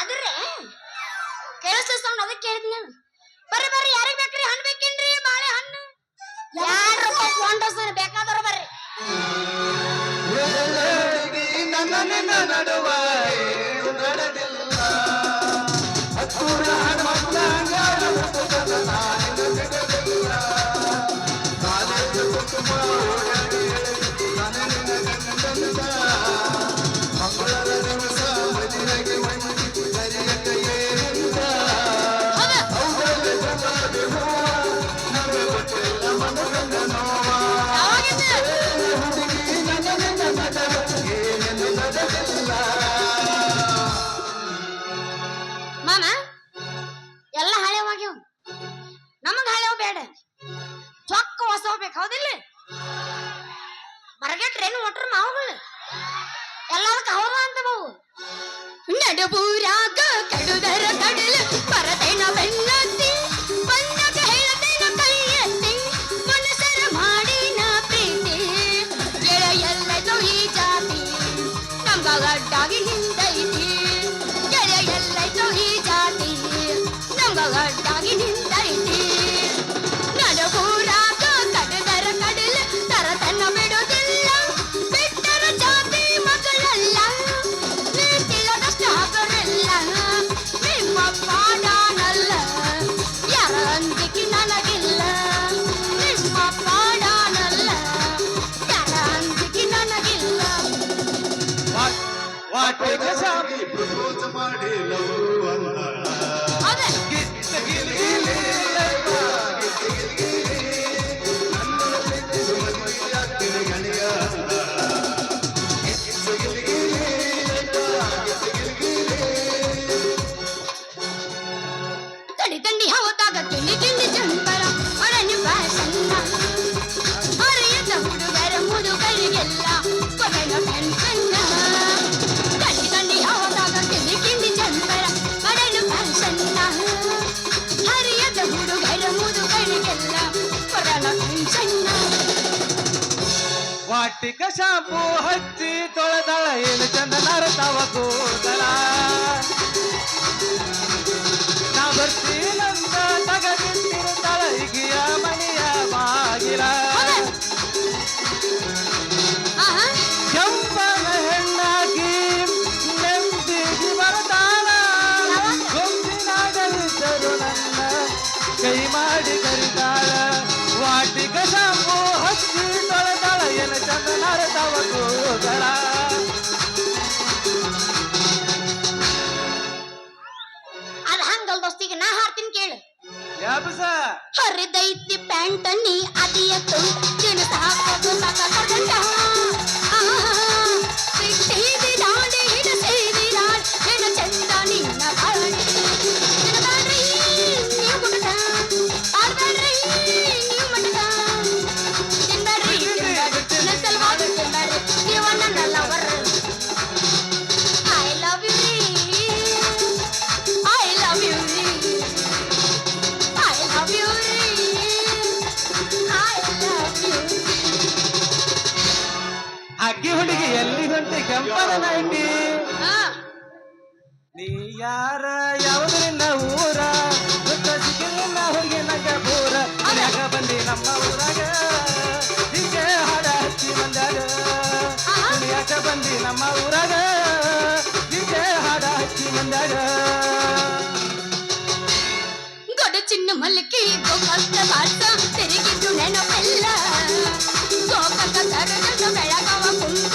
ಅದ್ರ? ಕೇಳಿಸ್ಲ ಸೌಂಡ್? ಅದಕ್ಕೆ ಕೇಳಿದ್ನಿ ನಾನು ಬರ್ರಿ ಬರ್ರಿ, ಯಾರಿಗೆ ಬೇಕ್ರಿ? ಹಣ್ಣು ಬೇಕೇನ್ರಿ? ಬಾಳೆ ಹಣ್ಣು? ಯಾರು ಕೊಂಡೋಸ್ತಾರೆ ಬೇಕಾದವ್ರು ಬರ್ರಿ. ನನ್ನ ನಡುವ ಹೇಳು ಆಟಿಕ ಶಾಂಪು ಹಚ್ಚಿ ತೊಳೆದಳ ಏನು ಚಂದನಾರ ತವ ಕೂದಲ ನಾ ಬರ್ತೀನಂತ ತಗದಿಟ್ಟಿರುತ್ತಳ ಈಗಿಯ ಮನೆಯ ಬಾಗಿಲ. ಕನರ ತವ ಕೂದಲ ಅದ ಹಂಗಲ್ ದೋಸ್ತಿಗೆ ನಾ ಹಾಡ್ತೀನಿ ಕೇಳು. ಯಾಪಸ ಹರಿದೈತಿ ಪ್ಯಾಂಟ್ ನೀ ಅದಿಯ ತುಂಡು ಹಾಕೋದು ಎಲ್ಲಿಗಂತೆ ಕೆಂಪದ ನೈಟಿ ನೀ ಯಾರ ಯಾವುದರಿಂದ ಊರ? ಸಿಗಲಿಲ್ಲ ಹೋಗಿ ನಗ ಪೂರ ಮನ್ಯಾಗ ಬಂದಿ ನಮ್ಮ ಊರಾಗ. ಹೀಗೆ ಹಾಡ ಹಚ್ಚಿ ಬಂದಾಗ ಮನ್ಯಾಗ ಬಂದಿ ನಮ್ಮ ಊರಾಗ. ಹೀಗೆ ಹಾಡ ಹಚ್ಚಿ ಬಂದಾಗ ಗೊಡು ಚಿನ್ನ ಮಲ್ಲಕಿ ಗೋಪಾಲ ಭಾಷ ತೆರಿಗಿದ್ದು ನೆನಪೆಲ್ಲ. ಗೋಪಾಲ ಬೆಳಗವ ಕುಂತ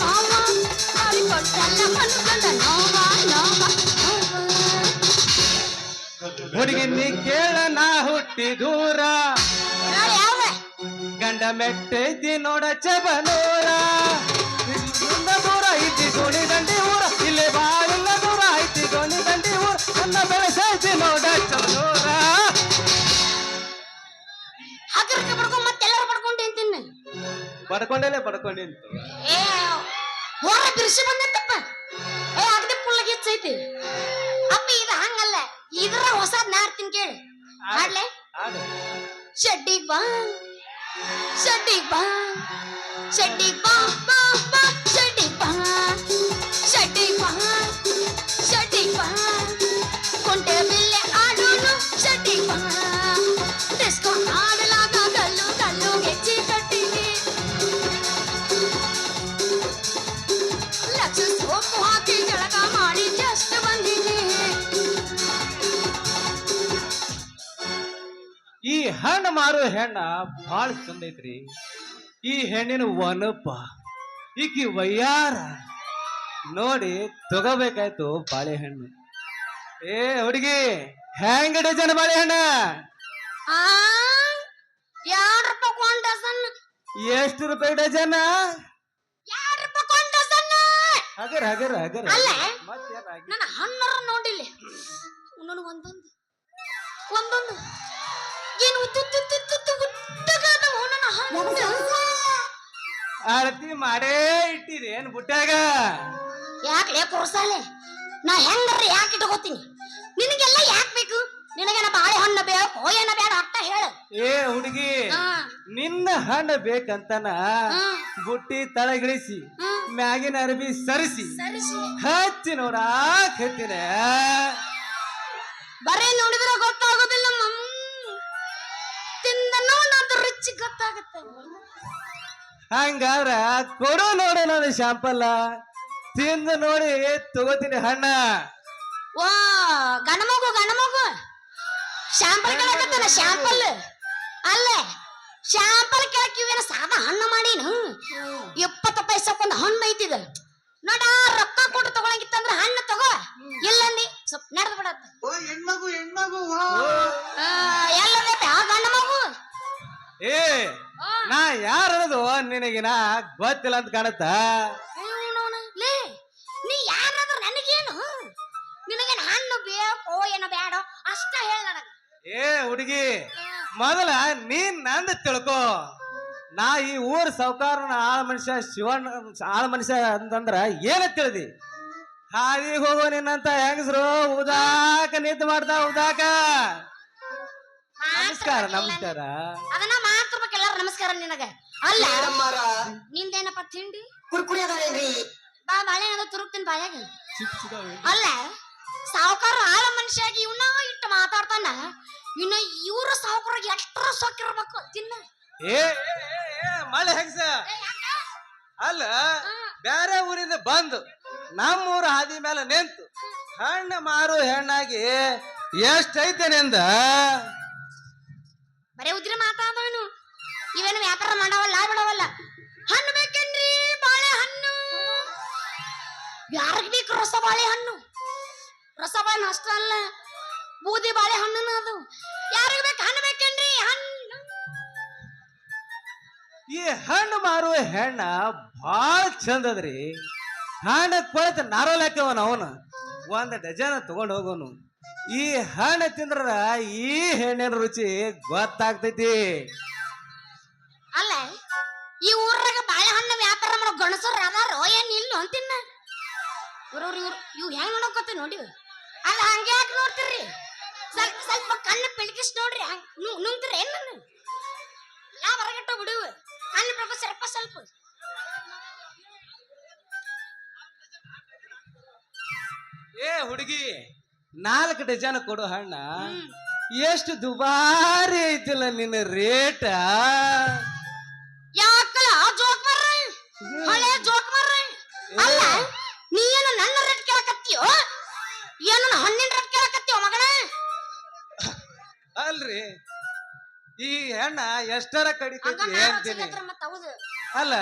ಮಾವ ನೋವ ನೋವ ಹುಡುಗಿ ನೀ ಕೇಳ ನಾ ಹುಟ್ಟಿ ದೂರ. ಗಂಡ ಮೆಟ್ಟೈತಿ ನೋಡ ಚಬನೂರ. ಬಡ್ಕೊಂಡೇನೆ ಬಡ್ಕೊಂಡಿ ಏ ಹೊರ ಬಿರ್ಸಿ ಬಂದತ್ತಪ್ಪ ಏ ಅಗದಿ ಪುಲ್ಲಗೆ ಹೆಚ್ಚೈತಿ ಅಪ್ಪ ಇದು ಹಂಗಲ್ಲ ಇದ್ರ ಹೊಸದ್ ನಾಡ್ತೀನಿ ಕೇಳಿ ಮಾಡ್ಲೆ ಶೆಡ್ಡಿಗ್ ಬಾ ಶೆಡ್ಡಿಗ್ ಬಾ ಶೆಡ್ಡಿಗ್ ಬಾ ಬಾ ಬಾ ಶೆಡ್ಡಿಗ್ ಬಾ ಶೆಡ್ಡಿಗ್ ಬಾ ಶೆಡ್ಡಿಗ್ ಬಾ ಕುಂಟೆ ಬಿಲ್ಲೆ ಆಡೋನು ಶೆಡ್ಡಿಗ್ ಬಾ ಡಿಸ್ಕೋ ಆಡಲಾಗ ಹಣ್ಣು ಮಾರೋ ಹೆಣ್ಣ ಭಾಳ ಚಂದ ಐತ್ರಿ. ಈ ಹೆಣ್ಣಿನ ವನಪ ಈಕಿ ವಯ್ಯಾರ ನೋಡಿ ತಗೋಬೇಕಾಯ್ತು ಬಾಳೆಹಣ್ಣು ಏ ಹುಡುಗಿ ಹೆಂಗ ಡಜನ್ ಬಾಳೆಹಣ್ಣ ಎಷ್ಟು ರೂಪಾಯಿ ಡಜನ್? ಹಗರ ಹಗರ ಹಗರ್. ನನ್ನ ಹಣ್ಣರ ನೋಡಿಲ್ಲ. ಒಂದೊಂದು ಒಂದೊಂದು. ಏನು ಆರತಿ ಮಾಡೇ ಇಟ್ಟಿರಿ ಏನ್ ಬುಟ್ಟ್ಯಾಗ? ಯಾಕೆ ಕುರ್ಸಾಲೆ ನಾ ಹೆಂಗ್ರಿ ಯಾಕೆ ಇಟ್ಕೋತೀನಿ? ನಿನಗೆಲ್ಲ ಯಾಕೆ ಬೇಕು? ನಿನಗೇನ ಬಾಳೆಹಣ್ಣು ಬೇಕು ಏನ ಬೇಡ ಅಟ್ಟ ಹೇಳು. ಏ ಹುಡುಗಿ ಹಾ. ನಿನ್ನ ಹಣ್ಣು ಬೇಕಂತನ ಬುಟ್ಟಿ ತಳಗಿಳಿಸಿ ಮ್ಯಾಗಿನ ಅರಬಿ ಸರಿಸಿ ಹಚ್ಚಿ ನೋಡ ನೋಡಾಕತ್ತಿನ ಬರೀ ನೋಡಿದ್ರೆ ಗೊತ್ತಾಗೋದಿಲ್ಲ. ನೋಡೋದು ಗೊತ್ತಾಗತ್ತ. ಹಂಗಾದ್ರ ಕೊಡು ನೋಡು ನಾನು ಶಾಂಪಲ್ಲ. ತಿಂದು ನೋಡಿ ತಗೋತೀನಿ ಹಣ್ಣ ಓ ಗಣಮಗು ಗಣಮಗು ಶಾಂಪಲ್ ಕೇಳಕತ್ತಾನ ಶಾಂಪಲ್? ಅಲ್ಲೇ ಶಾಂಪಲ್ ಕೇಳಕ್ಕಿವೇನ ಸಾದ ಹಣ್ಣು ಮಾಡೀನು? ಇಪ್ಪತ್ತು ಪೈಸಕ್ಕೊಂದು ಹಣ್ಣು ಐತಿದ ನೋಡ ರೊಕ್ಕ ಕೊಟ್ಟು ತಗೊಳಂಗಿತ್ತಂದ್ರ ಹಣ್ಣು ತಗೋ. ಇಲ್ಲ ಸ್ವಲ್ಪ ನಡೆದು ಬಿಡತ್ತ. ಓ ಹೆಣ್ಮಗು ಹೆಣ್ಮಗು ಏ ನಾ ಯಾರದು ನಿನಗಿನ ಗೊತ್ತಿಲ್ಲ ಅಂತ ಕಾಣತ್ತ? ಲೇ ನೀ ಯಾರಾದ್ರೂ ನನಗೇನು? ನಿನಗೇನು ಹಣ್ಣು ಬೇಕೋ ಏನೋ ಬೇಡ ಅಷ್ಟ ಹೇಳ ನನಗ. ಏ ಹುಡುಗಿ ಮೊದಲ ನೀನ್ ನಂದು ತಿಳ್ಕೊ. ನಾ ಈ ಊರ್ ಸಾವುಕಾರನ ಆಳ ಮನುಷ್ಯ ಶಿವಣ್ಣ ಆಳ ಮನುಷ್ಯ ಅಂತಂದ್ರ ಏನ ತಿಳಿದಿ? ಹಾದಿಗೆ ಹೋಗೋ ನಿನ್ನಂತ ಹೆಂಗಸ್ರು ಉದಾಕ ನಿಂತು ಮಾಡ್ತಾ ಉದಾಕ. ನಮಸ್ಕಾರ ನಮಸ್ಕಾರ. ನಮಸ್ಕಾರ ನಿನಗ. ಅಲ್ಲ ನಿಂದೇನಪ್ಪ ತಿಂಡಿ? ಕುರ್ಕುಡಿ ಅದಾವೇನ್ರಿ ಬಾ ಬಾಳೆಹಣ್ಣು ತುರುಕ್ತೀನಿ ಬಾಯಾಗ ಅಲ್ಲ ಸಾವುಕಾರ ಆಳ ಮನುಷ್ಯಾಗಿ ಇವನ್ನ ಇಟ್ಟು ಮಾತಾಡ್ತಾನ. ಇನ್ನ ಇವ್ರ ಸಾವುಕಾರ ಎಷ್ಟರ ಸೊಕ್ಕಿರ್ಬೇಕು ತಿನ್ನ. ಏ ಮಳೆ ಹೆಂಗಸ ಅಲ್ಲ ಬ್ಯಾರೆ ಊರಿಂದ ಬಂದು ನಮ್ಮೂರ ಹಾದಿ ಮೇಲೆ ನಿಂತು ಹಣ್ಣು ಮಾರು ಹೆಣ್ಣಾಗಿ ಎಷ್ಟೈತೆ ನಿಂದ? ಬರೇ ಉದ್ರಿ ಮಾತಾಡೋನು ಇವೇನು ವ್ಯಾಪಾರ ಮಾಡವಲ್ಲ, ಬಿಡವಲ್ಲ. ಹಣ್ಣು ಬೇಕೇನ್ರಿ? ಬಾಳೆಹಣ್ಣು. ಯಾರಿಗ್ ಬೇಕು ರಸ ಬಾಳೆಹಣ್ಣು? ರಸ ಬಾಳೆಹಣ್ಣು ಅಷ್ಟ ಅಲ್ಲ, ಬೂದಿ ಬಾಳೆಹಣ್ಣು ಅದು. ಯಾರಿಗೆ ಬೇಕು ಹಣ್ಣು ಬೇಕೇನ್ರಿ? ಹಣ್ಣು. ಈ ಹಣ್ಣು ಮಾರುವ ಹೆಣ್ಣ ಭಾಳ ಚಂದದ್ರಿ ಹಣ್ಣ ಕೊಳತ ನಾರೋಲಾಕವನ ಅವನು. ಒಂದು ಡಜನ್ ತಗೊಂಡ್ ಹೋಗೋನು. ಈ ಹಣ್ಣು ತಿಂದ್ರ ಈ ಹೆಣ್ಣಿನ ರುಚಿ ಗೊತ್ತಾಗ್ತೈತಿ. ಈ ಊರಾಗ ಬಾಳೆಹಣ್ಣು ವ್ಯಾಪಾರ ಮಾಡೋ ಗಣಸರು ಅದಾರೋ ಏನ್ ಇಲ್ಲ ಅಂತಿನ್ನ. ಇವ್ರವ್ರು ಇವ್ರು ಇವ್ ಹೆಂಗ್ ನೋಡಕೋತ ನೋಡಿ ಅಲ್ಲ ಹಂಗೆ ಯಾಕೆ ನೋಡ್ತೀರಿ ಸ್ವಲ್ಪ ಸ್ವಲ್ಪ ಕಣ್ಣು ಬೆಳಗಿಸ್ ನೋಡ್ರಿ ನುಂಗ್ತೀರಿ ಏನ್ ನನ್ನ? ಯಾವ ಹೊರಗಟ್ಟು ಬಿಡುವ. ಕಣ್ಣು ಬೆಳಗಿಸ್ರಪ್ಪ ಸ್ವಲ್ಪ. ಏ ಹುಡುಗಿ ನಾಲ್ಕು ಡಜನ್ ಕೊಡು ಹಣ್ಣ. ಎಷ್ಟು ದುಬಾರಿ ಐತಿಲ್ಲ ನಿನ್ನ ರೇಟ. ಯಾಕಲ ಜೋಕ್ ಬರ್ರಿ? ಹಳೆ ಜೋಕ್ ಬರ್ರಿ? ಅಲ್ಲ ನೀ ಏನು ನನ್ನ ರೇಟ್ ಕೇಳಕತ್ತೀಯೋ? ಏನು ಹಣ್ಣಿನ ರೇಟ್ ಕೇಳಕತ್ತೀಯೋ ಮಗನ? ಅಲ್ರಿ ಈ ಹೆಣ್ಣ ಎಷ್ಟರ ಕಡಿತೈತಿ ಅಲ್ಲ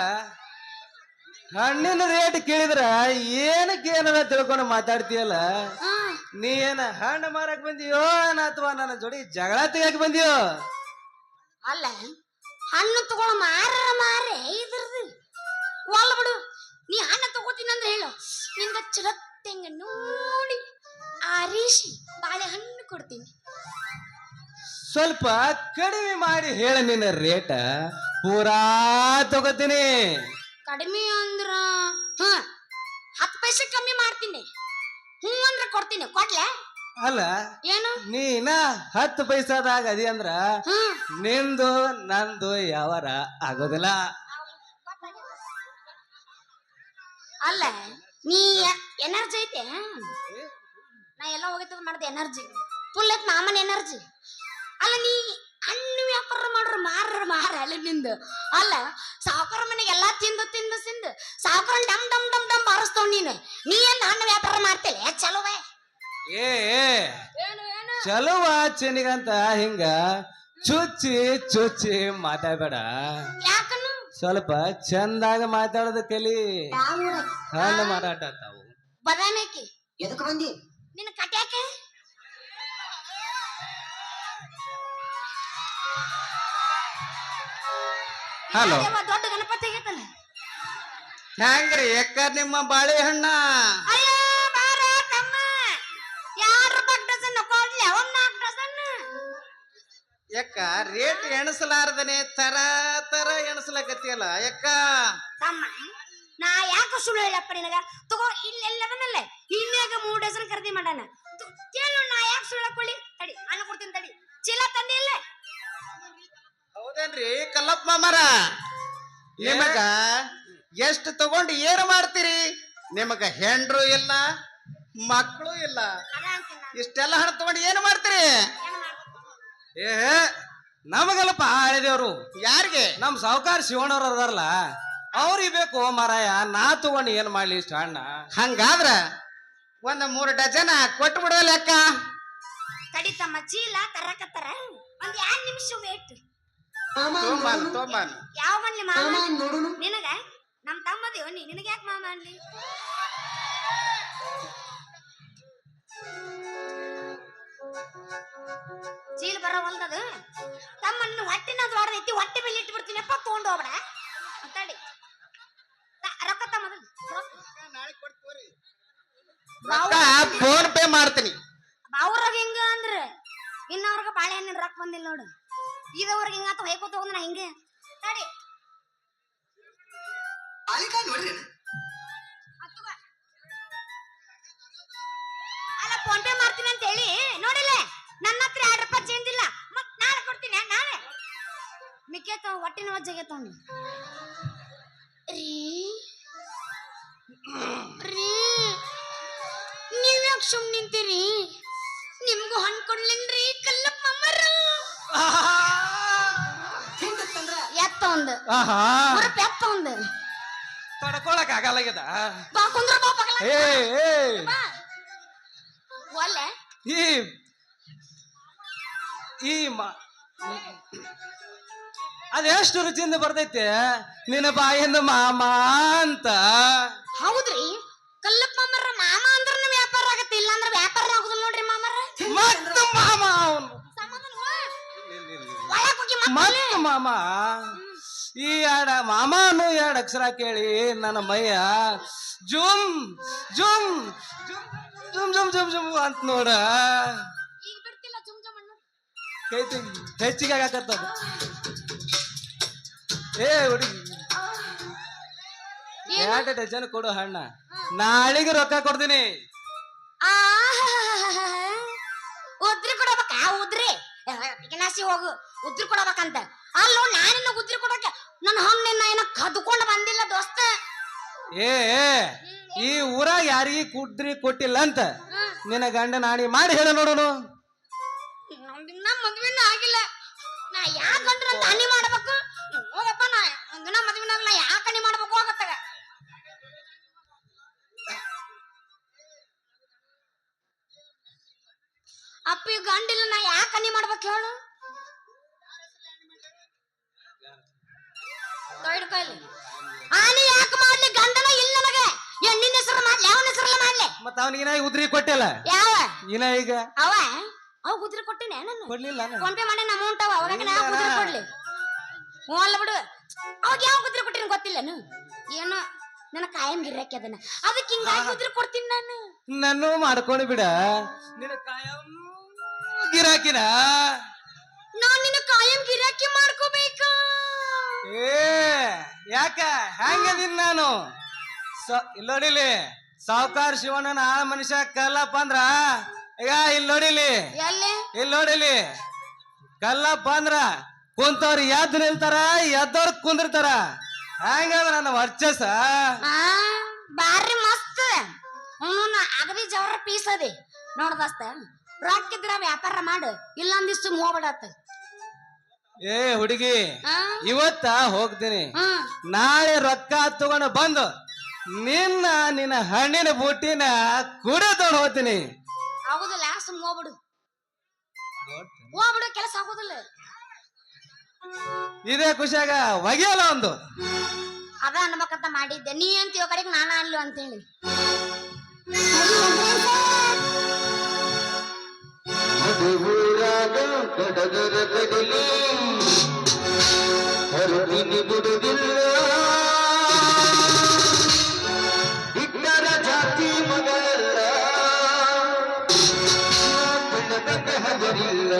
ಹಣ್ಣಿನ ರೇಟ್ ಕೇಳಿದ್ರ ಏನಕ್ಕೆ ಏನ ತಿಳ್ಕೊಂಡು ಮಾತಾಡ್ತೀಯಲ್ಲ? ನೀ ಏನ ಹಣ್ಣು ಮಾರಕ್ ಬಂದಿಯೋ ಅಥವಾ ನನ್ನ ಜೋಡಿ ಜಗಳ ತೆಗಿಯಕ್ ಬಂದಿಯೋ? ಅಲ್ಲ ಹಣ್ಣು ತಗೊಳ ಮಾರ ಮಾರೆ ಇದ್ರದ್ದು ಒಲ್ಲ ಬಿಡು ನೀ ಹಣ್ಣು ತಗೋತೀನಿ ಅಂದ್ರೆ ಹೇಳು. ನಿಂದ ಚಿರತ್ತೆಂಗ ನೋಡಿ ಆರಿಸಿ ಬಾಳೆಹಣ್ಣು ಕೊಡ್ತೀನಿ. ಸ್ವಲ್ಪ ಕಡಿಮೆ ಮಾಡಿ ಹೇಳ ನಿನ್ನ ರೇಟ. ಪೂರಾ ತಗೋತೀನಿ. ಕಡಿಮೆ ಅಂದ್ರ ಹ ಹತ್ತು ಪೈಸೆ ಕಮ್ಮಿ ಮಾಡ್ತೀನಿ. ಹ್ಞೂ ಅಂದ್ರೆ ಕೊಡ್ತೀನಿ ಕೊಡ್ಲೆ? ಅಲ್ಲ ಏನು? ನೀನ ಹತ್ತು ಪೈಸಾದಾಗ ಅದಿ ಅಂದ್ರ ನಿಂದು ನಂದು ಯಾವಾರ ಆಗೋದಿಲ್ಲ. ಅಲ್ಲ ನೀ ಎನರ್ಜಿ ಐತೆ? ನಾ ಎಲ್ಲ ಹೋಗಿತ್ತದ ಮಾಡ್ದೆ ಎನರ್ಜಿ. ಫುಲ್ ಐತ್ ಮಾಮನ ಎನರ್ಜಿ. ಅಲ್ಲ ನೀ ಹಣ್ಣು ವ್ಯಾಪಾರ ಮಾಡ್ರ ಮಾರ ಮಾರ ಅಲ್ಲ ನಿಂದು. ಅಲ್ಲ ಸಾವುಕಾರ ಮನೆಗೆ ಎಲ್ಲಾ ತಿಂದು ತಿಂದು ತಿಂದು ಸಾವುಕಾರ ಡಮ್ ಡಮ್ ಡಮ್ ಡಮ್ ಬಾರಿಸ್ತಾವ್ ನೀನು. ನೀ ಏನ್ ಹಣ್ಣು ವ್ಯಾಪಾರ ಮಾಡ್ತಿಲ್ಲ? ಚಲೋವೇ ಏ ಏ, ಏನು ಏನು? ಚಲುವ ಚೆನ್ನಿಗಂತ ಹಿಂಗ ಚುಚ್ಚಿ ಚುಚ್ಚಿ ಮಾತಾಡಬೇಡ. ಸ್ವಲ್ಪ ಚಂದಾಗ ಮಾತಾಡೋದು ಕಲಿ? ಹಣ್ಣು ಮಾರಾಟ ತಾವು ಬದಾಮೇಕಿ. ಎದಕ್ಕೆ ಬಂದಿ? ನಿನ್ನ ಕಟ್ಯಾಕೆ ಹಲೋ. ದೊಡ್ಡ ಗಣಪತಿ ಆಗೈತಲ್ಲ. ಹೆಂಗ್ರಿ ಎಕ್ಕ ನಿಮ್ಮ ಬಾಳೆಹಣ್ಣ? ಎಕ್ಕ ರೇಟ್ ಎಣಸಲಾರ್ದನೆ ತರ ತರ ಎಣಸಲಾಗತ್ತಿಯಲ್ಲ ಯಾಕ ತಮ್ಮ ನಾ ಯಾಕೆ ಸುಳ್ಳು ಹೇಳಪ್ಪ ನಿನಗ? ತಗೋ ಇಲ್ಲೆಲ್ಲವನಲ್ಲ ಇನ್ಯಾಗ ಮೂರ್ ಡಜನ್ ಖರೀದಿ ಮಾಡಾನ ತು- ಕೇಳು ನಾ ಯಾಕೆ ಸುಳ್ಳು ಹಾಕೊಳ್ಳಿ ತಡಿ ನಾನು ಕೊಡ್ತೀನಿ ತಡಿ. ಚೀಲ ತಂದಿಲ್ಲ ಹೌದೇನ್ರಿ ಕಲ್ಲಪ್ಪ ಮಾಮರ? ನಿಮಗ ಎಷ್ಟು ತಗೊಂಡು ಏನು ಮಾಡ್ತೀರಿ? ನಿಮಗ ಹೆಂಡ್ರು ಇಲ್ಲ ಮಕ್ಕಳು ಇಲ್ಲ. ಇಷ್ಟೆಲ್ಲ ಹಣ ತಗೊಂಡು ಏನು ಮಾಡ್ತೀರಿ? ಏ ನಮಗಲ್ಲಪ್ಪ ಹೇಳಿದೇವ್ರು. ಯಾರಿಗೆ? ನಮ್ ಸಾವುಕಾರ ಶಿವಣ್ಣವ್ರ ಅದಾರಲ್ಲ ಅವ್ರಿಗೆ ಬೇಕು ಮಾರಾಯ ನಾ ತಗೊಂಡು ಏನ್ ಮಾಡ್ಲಿ ಇಷ್ಟ ಅಣ್ಣ? ಹಂಗಾದ್ರ ಒಂದ್ ಮೂರು ಡಜನ್ ಕೊಟ್ಟು ಬಿಡೋ ಲೆಕ್ಕ. ತಡಿ ತಮ್ಮ ಚೀಲ ತರಕತ್ತಾರ. ಒಂದ್ ಎರಡ್ ನಿಮಿಷ ವೇಟ್ ಮಾಮ ತೊಂಬಾನು ತೊಂಬಾನು ಯಾವ ಬನ್ಲಿ ಮಾಮ ನಿನಗ? ನಮ್ ತಮ್ಮದೇವ್ ನೀ ನಿನಗ ಯಾಕೆ ಮಾಮ ಅನ್ಲಿ ಚೀಲ ಬರವಲ್ದದು? ತಮ್ಮ ನಿನ್ನ ಹೊಟ್ಟಿನ ದೊಡ್ಡದೈತಿ ಹೊಟ್ಟೆ ಮೇಲೆ ಇಟ್ಟು ಬಿಡ್ತೀನಪ್ಪ ತಗೊಂಡು ಹೋಗ್ಬೇಡ. ಅಂತಾಡಿ ರೊಕ್ಕ ತಮ್ಮ ಫೋನ್ ಪೇ ಮಾಡ್ತೀನಿ. ಅವ್ರಾಗ ಹಿಂಗ ಅಂದ್ರ? ಇನ್ನವ್ರಿಗೆ ಬಾಳೆಹಣ್ಣಿನ ರೊಕ್ಕ ಬಂದಿಲ್ಲ ನೋಡು. ಇದವ್ರಿಗೆ ಹಿಂಗ ಅಥವಾ ಹೇಗೋ ತಗೊಂಡ್ ನಾ ಹಿಂಗೆ? ತಡಿ ಅಲ್ಲ ಫೋನ್ ಪೇ ಮಾಡ್ತೀನಿ ಅಂತ ಹೇಳಿ ನೋಡಿಲ್ಲ? ನನ್ನ ಹತ್ರ ಎರಡು ರೂಪಾಯಿ ಚೇಂಜ್ ಇಲ್ಲ. ಮತ್ತೆ ನಾಳೆ ಕೊಡ್ತೀನಿ ನಾಳೆ. ಮಿಕ್ಕೇತ ಹೊಟ್ಟಿನ ವಜ್ಜಾಗೆ ತಗೊಂಡು ರೀ. ರೀ. ನೀವ್ಯಾಕೆ ಸುಮ್ ನಿಂತೀರಿ? ನಿಮ್ಗೂ ಹಣ್ಣು ಕೊಡ್ಲೇನ್ರಿ ಕಲ್ಲಪ್ಪ ಮರ ಎತ್ತ ಒಂದು. ಆಹಾ. ಮುರುಪ್ ಎತ್ತ ಒಂದು. ತಡ್ಕೊಳಕ್ ಆಗಲ್ಲಾಗ್ಯದ ಬಾ ಕುಂದ್ರ ಬಾ ಪಗಲ ಏ ಏ. ಬಾ. ಒಲ್ಲೆ. ಈ ಈ ಮ- ಅದೆಷ್ಟು ರುಚಿಯಿಂದ ಬರ್ತೈತೆ? ನಿನ್ನ ಬಾಯಿಂದ ಮಾಮ ಅಂತ. ಹೌದ್ರಿ. ಕಲ್ಲಪ್ಪ ಮಾಮರ ಮಾಮ ಅಂದ್ರ ವ್ಯಾಪಾರ ಆಗತ್ತೆ ಇಲ್ಲ ಅಂದ್ರೆ ವ್ಯಾಪಾರ ಆಗುದಿಲ್ಲ ನೋಡ್ರಿ ಮಾಮರ. ಮತ್ತ ಮಾಮ ಅವನು. ಮತ್ತೆ ಮಾಮ. ಈ ಎರಡ ಮಾಮಾನು ಎರಡು ಅಕ್ಷರ ಕೇಳಿ ನನ್ನ ಮೈಯ ಜುಮ್ ಜುಮ್ ಜುಮ್ ಜುಮ್ ಜುಮ್ ಜುಮ್ ಜುಮ್ ಅಂತ ನೋಡ. ಕೈ ತೆಗಿ. ಹೆಚ್ಚಿಗೆ ಆಗತ್ತದ ಏ ಹುಡುಗಿ? ಎರಡು ಡಜನ್ ಕೊಡು ಹಣ್ಣ ನಾಳೆಗೆ ರೊಕ್ಕ ಕೊಡ್ತೀನಿ. ಉದ್ರಿ ಕೊಡಬೇಕ? ಉದ್ರಿ. ಪಿಕನಾಸಿ ಹೋಗು. ಉದ್ರಿ ಕೊಡಬೇಕಂತ. ಅಲ್ಲೋ ನಾನಿನ್ನ ಉದ್ರಿ ಕೊಡಕ ನನ್ನ ಹಣ್ಣಿನ ಏನ ಕದ್ಕೊಂಡು ಬಂದಿಲ್ಲ ದೋಸ್ತ. ಏ ಏ, ಈ ಊರ ಯಾರಿಗೆ ಕುಡ್ರಿ ಕೊಟ್ಟಿಲ್ಲ ಅಂತ. ನಿನ್ನ ಗಂಡ ನಾಡಿ ಮಾಡಿ ಹೇಳ ನೋಡೋಣ ನಮ್ದಿನ್ನ ಮದ್ವೆನ ಆಗಿಲ್ಲ. ನಾ ಅಂತ ಹನಿ ಮಾಡ್ಬೇಕು? ಹೋಗಪ್ಪ ನಾ ಒಂದಿನ ಮದ್ವೆನ ನಾ ಯಾಕ ಹಣ್ಣಿ ಮಾಡ್ಬೇಕು ಅಪ್ಪ ಅಪ್ಪಿ ಗಂಡಿಲ್ಲ ನಾ ಯಾಕ ಹಣ್ಣಿ ಮಾಡ್ಬೇಕು ಹೇಳು? ತೊಯ್ಡ್ ಕೈಲಿ. ಆನಿ ಯಾಕ ಮಾಡ್ಲಿ ಗಂಡನ? ಇಲ್ಲ ನನಗೆ. ಹೆಣ್ಣಿನ ಹೆಸರು ಮಾಡ್ಲಿ ಅವನ ಹೆಸರಲ್ಲ ಮಾಡ್ಲಿ. ಮತ್ತ ಅವನಿಗೆ ಉದ್ರಿ ಕೊಟ್ಟಿಲ್ಲ. ಯಾವ? ಇನ್ನ ಈಗ? ಅವ? ಅವ ಕೊಟ್ಟಿನಿ ನಾನು? ಕೊಡ್ಲಿಲ್ಲ ನಾನು. ಫೋನ್ ಪೇ ಮಾಡಿ ಅಮೌಂಟ್ ಅವ ಅವಾಗ ನಾ ಗುಜ್ರಿ ಕೊಡ್ಲಿ? ಹ್ಞೂ ಅಲ್ಲ ಬಿಡು. ಅವಾಗ ಯಾವ ಗುದ್ರಿ ಕೊಟ್ಟಿನ ಗೊತ್ತಿಲ್ಲನು ಏನು ನನ್ನ ಕಾಯಂ ಗಿರಾಕಿ ಅದನ್ನ. ಅದಕ್ಕೆ ಹಿಂಗಾಗಿ ಗುಜ್ರಿ ಕೊಡ್ತೀನಿ ನಾನು. ನಾನು ಮಾಡ್ಕೊಂಡು ಬಿಡ. ನಿನ್ನ ಕಾಯಂ ಗಿರಾಕಿನ? ನಾನು ನಿನ್ನ ಕಾಯಂ ಗಿರಾಕಿ ಮಾಡ್ಕೋಬೇಕು. ಏ ಯಾಕ? ಹೆಂಗದಿನ್ ನಾನು ಸ- ಇಲ್ಲ್ ನೋಡಿಲಿ ಸಾವುಕಾರ ಶಿವಣ್ಣನ ಆ ಮನುಷ್ಯ ಕಲ್ಲಪ್ಪ ಅಂದ್ರ ಈಗ ಇಲ್ಲಿ ನೋಡಿಲಿ. ಎಲ್ಲಿ? ಇಲ್ಲಿ ನೋಡಿಲಿ. ಕಲ್ಲ ಬಂದ್ರ ಕುಂತವ್ರು ಎದ್ದು ನಿಲ್ತಾರ ಎದ್ದವ್ರ ಕುಂದಿರ್ತಾರ. ಹೆಂಗದ ನನ್ನ ವರ್ಚಸ್ ಬಾರಿ ಮಸ್ತ್. ಅಗದಿ ಜವರ ಪೀಸ್ ಅದಿ. ನೋಡ್ ದೋಸ್ತ ರೊಕ್ಕ ಇದ್ರ ವ್ಯಾಪಾರ ಮಾಡು ಇಲ್ಲ ಅಂದಿಷ್ಟು ಹೋಗ್ಬಿಡತ್ತ ಏ ಹುಡುಗಿ ಇವತ್ತ ಹೋಗ್ತೀನಿ. ನಾಳೆ ರೊಕ್ಕ ತಗೊಂಡು ಬಂದು ನಿನ್ನ ನಿನ್ನ ಹಣ್ಣಿನ ಬೂಟಿನ ಕೂಡ ತಗೊಂಡು ಹೋಗ್ತೀನಿ ಆಗುದಿಲ್ಲ ಸುಮ್ ಹೋಗ್ಬಿಡು ಹೋಗ್ಬಿಡು ಕೆಲಸ ಆಗುದಿಲ್ಲ. ಇದೇ ಖುಷಿಯಾಗ ಒಗೆಯಲ್ಲ ಒಂದು. ಅದ ಅನ್ಬೇಕಂತ ಮಾಡಿದ್ದೆ. ನೀ ಅಂತೀವ ಕಡೆಗೆ ನಾನು ಅನ್ಲು ಅಂತೇಳಿ ಮದುವೂರಾಗ ಕಡದರ ಕಡಲಿ ಹರದಿನಿ ಬಿಡುದಿಲ್ಲ ಹಗರಿಲ್ಲ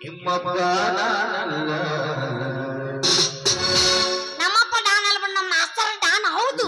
ನಿಮ್ಮಪ್ಪ ನಾನಲ್ಲ. ನಮ್ಮಪ್ಪ ನಾನಲ್ಲ ನಮ್ಮ ಮಾಸ್ತರ್ ಡಾನ್ ಹೌದು.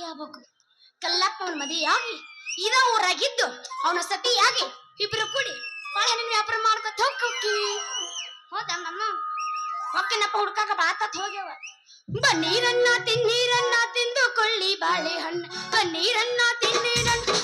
ಮದುವೆ ಆಗ್ಬೇಕು. ಕಲ್ಲಪ್ಪ ಮಾಮನ ಮದುವೆ ಆಗಿ, ಇದ ಊರಾಗಿದ್ದು ಅವನ ಸತಿಯಾಗಿ ಇಬ್ರು ಕೂಡಿ ಬಾಳೆಹಣ್ಣಿನ ವ್ಯಾಪಾರ ಮಾಡ್ಕೊತ ಹೋಗ್ತೀವಿ. ಹೋದಮ್ಮ ಹೊಕ್ಕನಪ್ಪ ಹುಡ್ಕಾಕ ಬಾತತ್ ಹೋಗ್ಯವ. ಬನ್ನೀರನ್ನ ತಿನ್ನೀರನ್ನ ತಿಂದುಕೊಳ್ಳಿ ಬಾಳೆಹಣ್ಣು. ಬನ್ನೀರನ್ನ ತಿನ್ನೀರನ್ನ